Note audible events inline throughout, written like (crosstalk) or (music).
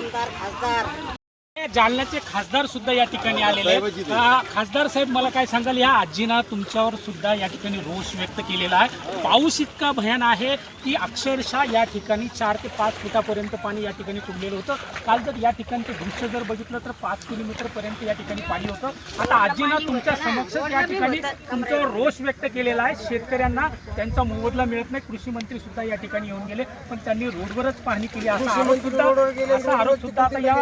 लोक होते मोठे मोठे आमदार खासदार जालन्याचे खासदार सुद्धा या ठिकाणी आलेले आहेत. खासदार साहेब मला काय सांगाल? या आजीनं तुमच्यावर सुद्धा या ठिकाणी रोष व्यक्त केलेला आहे. पाऊस इतका भयान आहे की अक्षरशः या ठिकाणी चार ते पाच फुटापर्यंत पाणी या ठिकाणी तुंबलेलं होतं. काल जर या ठिकाणचं दृश्य जर बघितलं तर पाच किलोमीटर पर्यंत या ठिकाणी पाणी होतं. आता आजीनं तुमच्या समक्ष या ठिकाणी तुमच्यावर रोष व्यक्त केलेला आहे. शेतकऱ्यांना त्यांचा मोबदला मिळत नाही. कृषी मंत्री सुद्धा या ठिकाणी येऊन गेले. पण त्यांनी रोडवरच पाहणी केली. असा आरोप सुद्धा असा आरोप सुद्धा आता या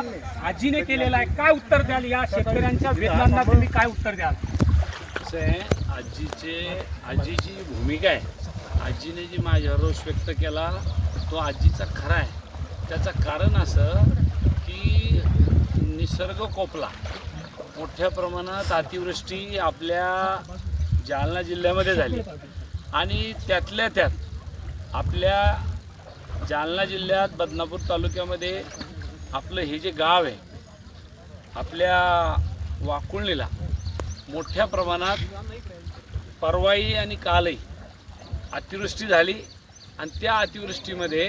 आजीने केलेला आहे. काय उत्तर द्याल या शेतकऱ्यांच्या वेदनांना तुम्ही काय उत्तर द्याल? कसं आहे आजीचे आजीची भूमिका आहे. आजीने जी माझ्यावर रोष व्यक्त केला तो आजीचा खरा आहे. त्याचं कारण असं की निसर्ग कोपला. मोठ्या प्रमाणात अतिवृष्टी आपल्या जालना जिल्ह्यामध्ये झाली. आणि त्यातल्या त्यात आपल्या जालना जिल्ह्यात बदनापूर तालुक्यामध्ये आपलं हे जे गाव आहे आपल्या वाकुळणीला मोठ्या प्रमाणात परवाई आणि कालही अतिवृष्टी झाली आणि त्या अतिवृष्टीमध्ये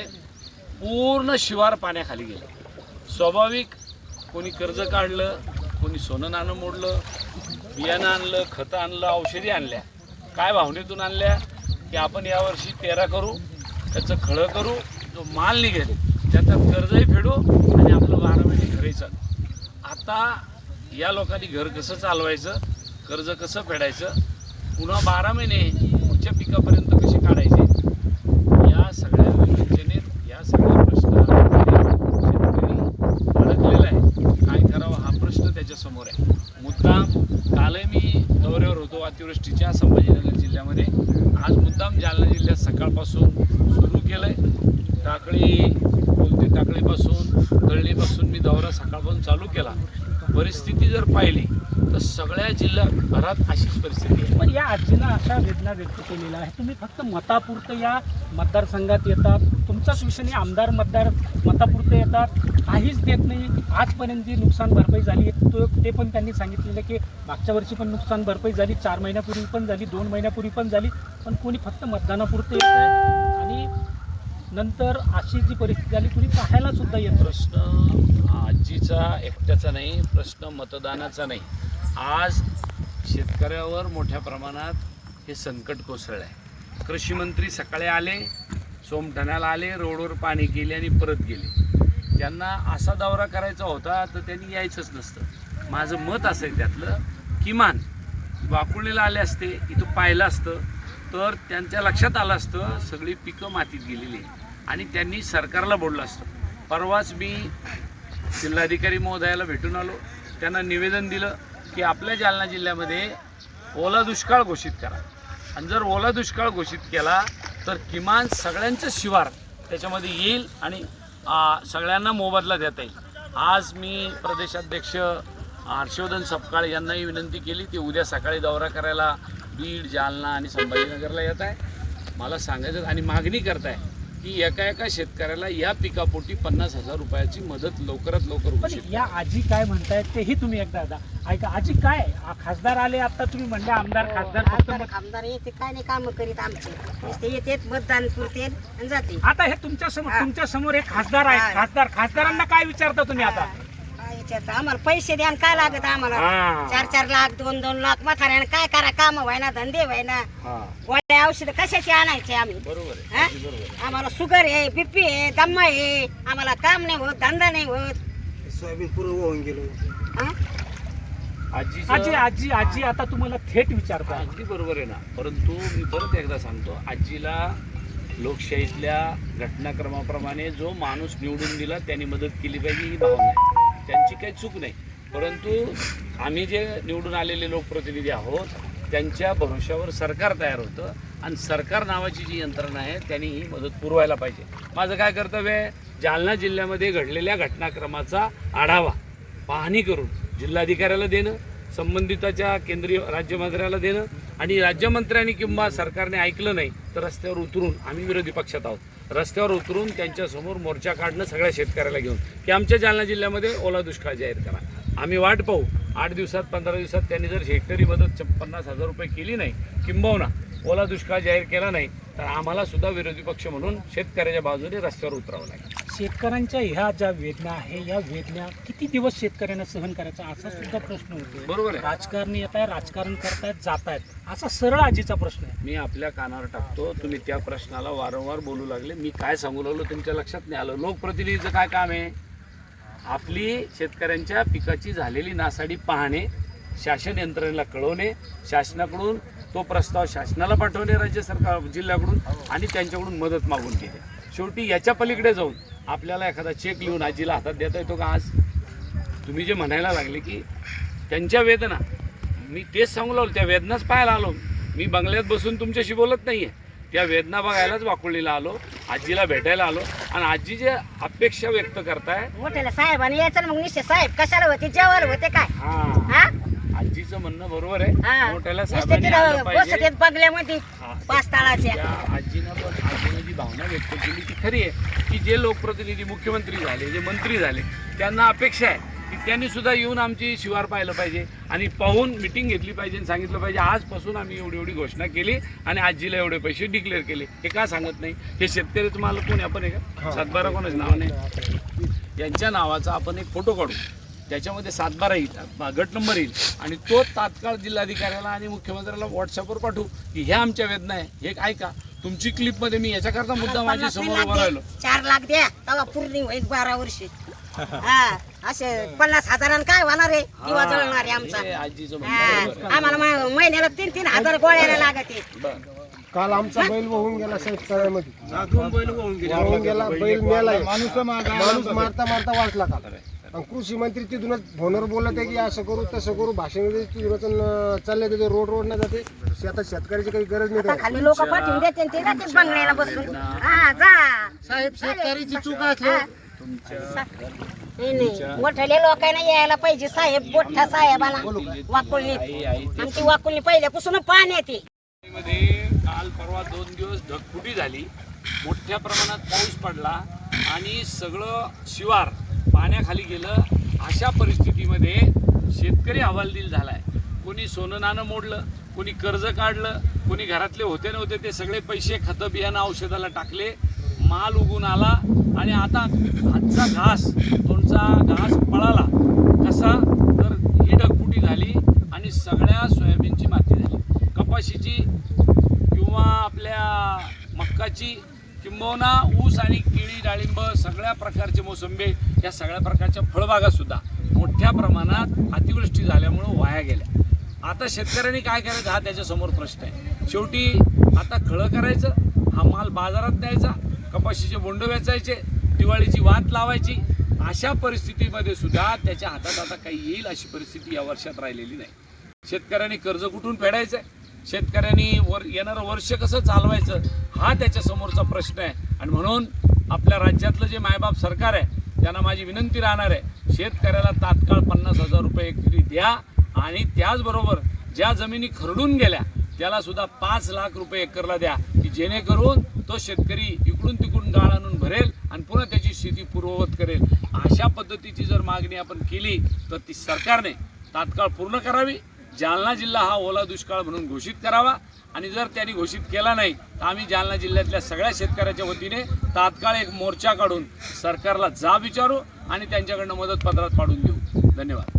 पूर्ण शिवार पाण्याखाली गेलं. स्वाभाविक कोणी कर्ज काढलं कोणी सोनं नाणं मोडलं बियाणं आणलं खतं आणलं औषधी आणल्या. काय भावनेतून आणल्या? की आपण यावर्षी पेरा करू त्याचं खळं करू जो माल निघेल त्याचा कर्जही फेडू आणि आपलं बारा महिने म्हणजे घरी चालू. आता या लोकांनी घर कसं चालवायचं कर्ज कसं फेडायचं पुन्हा बारा महिने पुढच्या पिकापर्यंत कसे काढ या सगळ्या विवेचनेत या सगळ्या प्रश्नामध्ये शेतकरी अडकलेला आहे काय करावं हा प्रश्न त्याच्यासमोर आहे मुद्दाम कालही मी दौऱ्यावर होतो अतिवृष्टीच्या संभाजीनगर जिल्ह्यामध्ये आज मुद्दाम जालना जिल्ह्यात सकाळपासून सुरू केलं आहे टाकळी बोलते टाकळीपासून तळणीपासून मी दौरा सकाळपासून चालू केला परिस्थिती जर पाहिली तर सगळ्या जिल्ह्याभरात अशीच परिस्थिती आहे. पण या आजीनं अशा वेदना व्यक्त केलेल्या आहे तुम्ही फक्त मतापुरतं या मतदारसंघात येतात. तुमचाच विषय नाही. आमदार मतदार मतापुरतं येतात. काहीच देत नाही. आजपर्यंत जी नुकसान भरपाई झाली आहे तो ते पण त्यांनी सांगितलेलं की मागच्या वर्षी पण नुकसान भरपाई झाली. चार महिन्यापूर्वी पण झाली. दोन महिन्यापूर्वी पण झाली. पण कोणी फक्त मतदानापुरतं येत आणि नंतर अशी जी परिस्थिती झाली कुणी पाहायला सुद्धा येत प्रश्न आजीचा एकट्याचा नाही प्रश्न मतदानाचा नाही. आज शेतकऱ्यावर मोठ्या प्रमाणात हे संकट कोसळलं आहे कृषीमंत्री सकाळी आले सोमठाण्याला आले रोडवर पाणी गेले आणि परत गेले. त्यांना असा दौरा करायचा होता तर त्यांनी यायचंच नसतं. माझं मत असं आहे त्यातलं किमान वाकुळीला आले असते इथं पाहिलं असतं तर त्यांच्या लक्षात आलं असतं सगळी पिकं मातीत गेलेली आणि त्यांनी सरकारला बोललं असतं. परवाच मी जिल्हाधिकारी महोदयाला भेटून आलो. त्यांना निवेदन दिलं की आपल्या जालना जिल्ह्यामध्ये ओला दुष्काळ घोषित करा. आणि जर ओला दुष्काळ घोषित केला तर किमान सगळ्यांचं शिवार त्याच्यामध्ये येईल आणि सगळ्यांना मोबदला देता येईल. आज मी प्रदेशाध्यक्ष हर्षवर्धन सपकाळ यांनाही विनंती केली ते उद्या सकाळी दौरा करायला बीड जालना आणि संभाजीनगरला येत आहे. मला सांगायचं आणि मागणी करताय की एका एका शेतकऱ्याला या पिकापोटी पन्नास हजार रुपयाची मदत लवकरात लवकर या आजी काय म्हणतायत तेही तुम्ही एकदा आता ऐका आजी काय? खासदार आले आता तुम्ही म्हणले आमदार खासदार फक्त आमदार येते काय नाही काम करीत आमचे. येते मतदान पुरते आणि जाते. आता हे तुमच्यासमोर हा. तुमच्यासमोर एक खासदार आहे हा. खासदार खासदारांना काय विचारता तुम्ही आता? आम्हाला पैसे द्या आणि काय लागत आम्हाला? हा. चार चार लाख दोन दोन लाख म्हाताऱ्याने काय करा काम व्हायना धंदे व्हायना. हा. गोळ्या औषध कशाचे आणायचे आम्ही? बरोबर आहे हा? अगदी बरोबर आहे. आम्हाला शुगर आहे बीपी आहे दम्मा आहे आम्हाला काम नाही होत धंदा नाही होत. सोयाबीन पूर्ण होऊन गेलो हा? आजी आजीचं आजी आजी आता तुम्हाला थेट विचारता. अगदी बरोबर आहे ना. परंतु मी परत एकदा सांगतो आजीला लोकशाहीतल्या घटनाक्रमाप्रमाणे जो माणूस निवडून दिला त्यांनी मदत केली पाहिजे ही भावना आहे. त्यांची काही चूक नाही. परंतु आम्ही जे निवडून आलेले लोकप्रतिनिधी आहोत त्यांच्या भरोश्यावर सरकार तयार होतं आणि सरकार नावाची जी यंत्रणा आहे त्यांनी ही मदत पुरवायला पाहिजे. माझं काय कर्तव्य आहे? जालना जिल्ह्यामध्ये घडलेल्या घटनाक्रमाचा आढावा पाहणी करून जिल्हाधिकाऱ्याला देणं संबंधिताच्या केंद्रीय राज्यमंत्र्याला देणं आणि राज्यमंत्र्यांनी किंवा सरकारने ऐकलं नाही तर रस्त्यावर उतरून आम्ही विरोधी पक्षात आहोत. रस्त्यावर उतरून त्यांच्यासमोर मोर्चा काढणं सगळ्या शेतकऱ्याला घेऊन. की आमच्या जालना जिल्ह्यामध्ये ओला दुष्काळ जाहीर करा. आम्ही वाट पाहू. आठ दिवसात पंधरा दिवसात त्यांनी जर हेक्टरी मदत च- पन्नास हजार रुपये केली नाही किंबहुना ओला दुष्काळ जाहीर केला नाही तर आम्हालासुद्धा विरोधी पक्ष म्हणून शेतकऱ्याच्या बाजूने रस्त्यावर उतरावं लागेल. शेतकऱ्यांच्या ह्या ज्या वेदना आहे या वेदना किती दिवस शेतकऱ्यांना सहन करायचा असा सुद्धा प्रश्न होतो बरोबर आहे. राजकारणी येत आहे राजकारण करतायत जात आहेत असा सरळ आजीचा प्रश्न आहे. मी आपल्या कानावर टाकतो तुम्ही त्या प्रश्नाला वारंवार बोलू लागले. मी काय सांगू लागलो तुमच्या लक्षात नाही आलं. लोकप्रतिनिधीचं काय काम आहे? आपली शेतकऱ्यांच्या पिकाची झालेली नासाडी पाहणे शासन यंत्रणेला कळवणे शासनाकडून तो प्रस्ताव शासनाला पाठवणे राज्य सरकार जिल्ह्याकडून आणि त्यांच्याकडून मदत मागून घेणे. शेवटी याच्या पलीकडे जाऊन आपल्याला एखादा चेक लिहून आजीला हातात देता येतो का आज? तुम्ही जे म्हणायला लागले की त्यांच्या वेदना मी तेच सांगू लागलो त्या वेदनाच पाहायला आलो. मी बंगल्यात बसून तुमच्याशी बोलत नाहीये. त्या वेदना बघायलाच वाकुळीला आलो आजीला भेटायला आलो. आणि आजी जे अपेक्षा व्यक्त करताय मोठ्याला साहेबांनी यायचं ना मग निश्चित साहेब कशाला होते जेवायला होते काय? हा. हा? आजीचं म्हणणं बरोबर आहे. हा. मोठ्याला साहेबांनी आलं पाहिजे. बंगल्यामध्ये हा. पाच ताळाच्या आजीनं पण आजीनं जी भावना व्यक्त केली ती खरी आहे की जे लोकप्रतिनिधी मुख्यमंत्री झाले जे मंत्री झाले त्यांना अपेक्षा आहे की त्यांनी सुद्धा येऊन आमची शिवार पाहिलं पाहिजे आणि पाहून मिटिंग घेतली पाहिजे आणि सांगितलं पाहिजे आजपासून आम्ही एवढी एवढी घोषणा केली आणि आजीला एवढे पैसे डिक्लेअर केले. हे का सांगत नाही? हे शेतकरीचं माल कोण आहे? आपण आहे का सातबारा कोणाचं नाव नाही? यांच्या नावाचा आपण एक फोटो काढू. त्याच्यामध्ये सातबारा येईल. गट नंबर येईल. आणि तो तात्काळ जिल्हाधिकाऱ्याला आणि मुख्यमंत्र्याला व्हॉट्सअपवर पाठवू की ह्या आमच्या वेदना आहे. हे ऐका. तुमची क्लिपमध्ये मी याच्याकरता मुद्दा माझ्यासमोर उभा. राहिलो. चार लाख द्या. तेव्हा पूर्ण होईल बारा वर्षी. (laughs) हा असे पन्नास हजारानं काय होणार आहे? दिवा जळणार आहे आमचा. हे आजीचं म्हणणं बरोबर. हा, आम्हाला महिन्याला तीन तीन हजार गोळ्याला लागत. आहे. आहे. बरं. काल आमचा बैल वाहून गेला साहेब तळ्यामध्ये. वाहून गेला. बैल मेला माणूस मारता मारता वाचला का आणि कृषी मंत्री तिथूनच फोनवर बोलत आहे की असं करू तसं करू. भाषण देते, तिथूनच अन् चालले त्याचे रोड रोड नाही जाते शेतात शेतकऱ्याची काही गरज नाही. खाली लोक पाठवून देते आणि ते जाते बंगल्याला बसून. हा जा. साहेब शेतकऱ्याची चूक असली. नाही नाही. मोठ्या लोकांना यायला पाहिजे साहेब. मोठ्या साहेबाला. वाकुळणी आमची वाकुळणी पहिल्यापासून पाण्यात आहे मध्ये काल परवा दोन दिवस ढगफुटी झाली. मोठ्या प्रमाणात पाऊस पडला आणि सगळं शिवार पाण्याखाली गेलं अशा परिस्थितीमध्ये शेतकरी हवालदिल झाला आहे कोणी सोनं नाणं मोडलं कोणी कर्ज काढलं कोणी घरातले होते नव्हते ते सगळे पैसे खतं बियाणं औषधाला टाकले माल उगून आला आणि आता हातचा घास तुमचा घास पळाला. कसा? तर ही ढगफुटी झाली आणि सगळ्या सोयाबीनची माती झाली. कपाशीची किंवा आपल्या मक्काची किंबहुना ऊस आणि केळी डाळिंब सगळ्या प्रकारचे मोसंबी या सगळ्या प्रकारच्या फळबागासुद्धा मोठ्या प्रमाणात अतिवृष्टी झाल्यामुळं वाया गेल्या. आता शेतकऱ्यांनी काय करायचं? हा त्याच्यासमोर प्रश्न आहे. शेवटी आता खळं करायचं हा माल बाजारात द्यायचा कपाशीचे बोंड वेचायचे दिवाळीची वात लावायची अशा परिस्थितीमध्ये सुद्धा त्याच्या हातात आता काही येईल अशी परिस्थिती या वर्षात राहिलेली नाही. शेतकऱ्यांनी कर्ज कुठून फेडायचं शेतकऱ्यांनी वर येणारं वर्ष कसं चालवायचं? हा त्याच्यासमोरचा प्रश्न आहे. आणि म्हणून आपल्या राज्यातलं जे मायबाप सरकार आहे त्यांना माझी विनंती राहणार आहे शेतकऱ्याला तात्काळ पन्नास हजार रुपये एकरी द्या आणि त्याचबरोबर ज्या जमिनी खरडून गेल्या त्याला सुद्धा पाच लाख रुपये एकरला द्या की जेणेकरून तो शेतकरी इकडून तिकडून गाळ आणून भरेल आणि पुन्हा त्याची शेती पूर्ववत करेल. अशा पद्धतीची जर मागणी आपण केली तर ती सरकारने तात्काळ पूर्ण करावी. जालना जिल्हा हा ओला दुष्काळ म्हणून घोषित करावा. आणि जर त्यांनी घोषित केला नाही तर आम्ही जालना जिल्ह्यातल्या सगळ्या शेतकऱ्याच्या वतीने तात्काळ एक मोर्चा काढून सरकारला जा विचारू आणि त्यांच्याकडनं मदत पत्रात पाडून देऊ. धन्यवाद.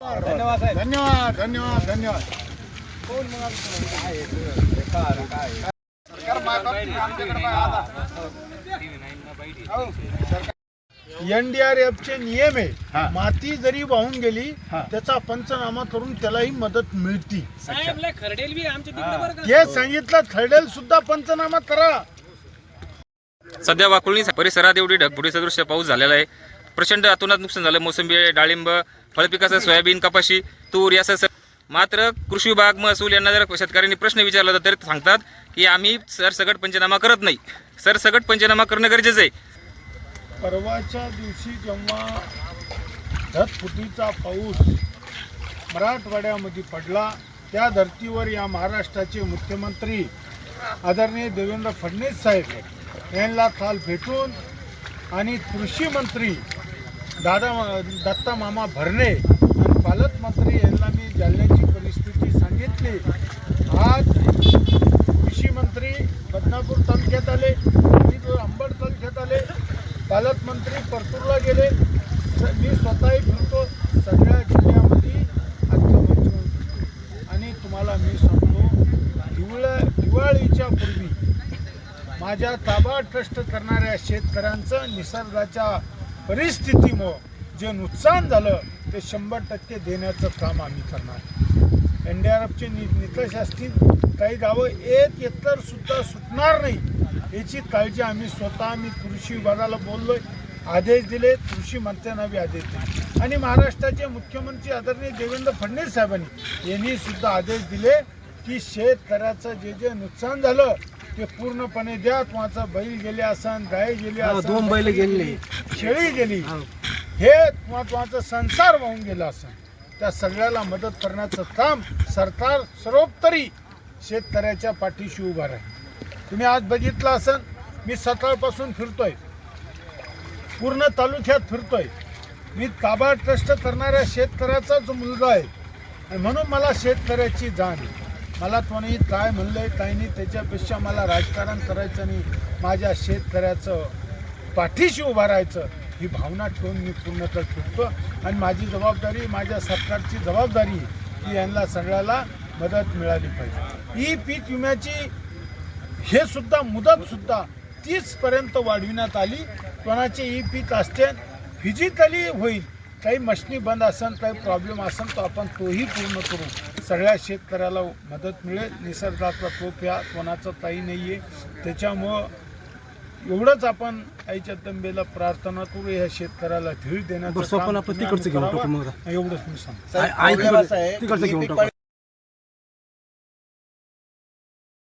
धन्यवाद धन्यवाद धन्यवाद धन्यवाद एनडीआरएफ चे नियम आहे माती जरी वाहून गेली त्याचा पंचनामा करून त्यालाही मदत मिळती. खरडेल हे. सांगितलं थर्डेल सुद्धा पंचनामा करा. सध्या वाकुळणी परिसरात एवढी ढगफुटी सदृश्य पाऊस झालेला आहे. प्रचंड अतोनात नुकसान झालं. मोसंबी डाळिंब फळपिकाचं सोयाबीन कपाशी तूर यासह मात्र कृषी विभाग महसूल यांना जर शेतकऱ्यांनी प्रश्न विचारला तर सांगतात की आम्ही सरसगट पंचनामा करत नाही. सरसगट पंचनामा करणं गरजेचं आहे. परवाच्या दिवशी जेव्हा धतफुटीचा पाऊस मराठवाड्यामध्ये पडला त्या धर्तीवर या महाराष्ट्राचे मुख्यमंत्री आदरणीय देवेंद्र फडणवीस साहेब यांना काल भेटून आणि कृषी मंत्री दादा दत्ता मामा भरणे आणि पालकमंत्री यांना मी जालन्याची परिस्थिती सांगितली. आज कृषी मंत्री बदनापूर तालुक्यात आले मी अंबड तालुक्यात आले. पालकमंत्री परतूरला गेले. मी स्वतःही फिरतो. सगळ्या जिल्ह्यामध्ये आणि तुम्हाला मी सांगतो दिवळ्या दिवाळीच्या पूर्वी माझ्या ताबा ट्रस्ट करणाऱ्या शेतकऱ्यांचं निसर्गाच्या परिस्थितीमुळं जे नुकसान झालं ते शंभर टक्के देण्याचं काम आम्ही करणार. एन डी आर एफचे नि निकष असतील काही गावं एक एकर सुद्धा सुटणार नाही याची काळजी आम्ही स्वतः आम्ही कृषी विभागाला बोललो आदेश दिले कृषी मंत्र्यांना बी आदेश दिले. आणि महाराष्ट्राचे मुख्यमंत्री आदरणीय देवेंद्र फडणवीस साहेबांनी यांनी सुद्धा आदेश दिले की शेतकऱ्याचं जे जे नुकसान झालं ते पूर्णपणे द्या तुमचा बैल गेले असन गाय गेली असन दोन बैल गेली. शेळी गेली. हे. तुमचा संसार वाहून गेला असन. त्या सगळ्याला मदत करण्याचं काम सरकार सर्वोत्तरी शेतकऱ्याच्या पाठीशी उभा राहील. तुम्ही आज बघितलं असन मी सकाळपासून फिरतोय. पूर्ण तालुक्यात फिरतोय. मी काबा ट्रस्ट करणाऱ्या शेतकऱ्याचा जो मुलगा आहे. आणि म्हणून मला शेतकऱ्याची जाण आहे. मला कोणी काय म्हणलंय काय नाही त्याच्यापेक्षा मला राजकारण करायचं नाही माझ्या शेतकऱ्याचं पाठीशी उभा राहायचं ही भावना ठेवून मी पूर्णतः फिरतो आणि माझी जबाबदारी माझ्या सरकारची जबाबदारी की यांना सगळ्याला मदत मिळाली पाहिजे. ही पीक विम्याची हे सुद्धा मुदत सुद्धा तीस पर्यंत वाढविण्यात आली. कोणाचे ई पीक असते फिजिकली होईल. काही मशनी बंद असेल काही प्रॉब्लेम असेल तर आपण तोही पूर्ण करू. सगळ्या शेतकऱ्याला मदत मिळेल. निसर्गाचा तोप या कोणाचं काही नाही आहे त्याच्यामुळं एवढंच आपण आईच्या तंबेला प्रार्थना करू. या शेतकऱ्याला धीर देण्याचं. एवढंच मी सांगतो.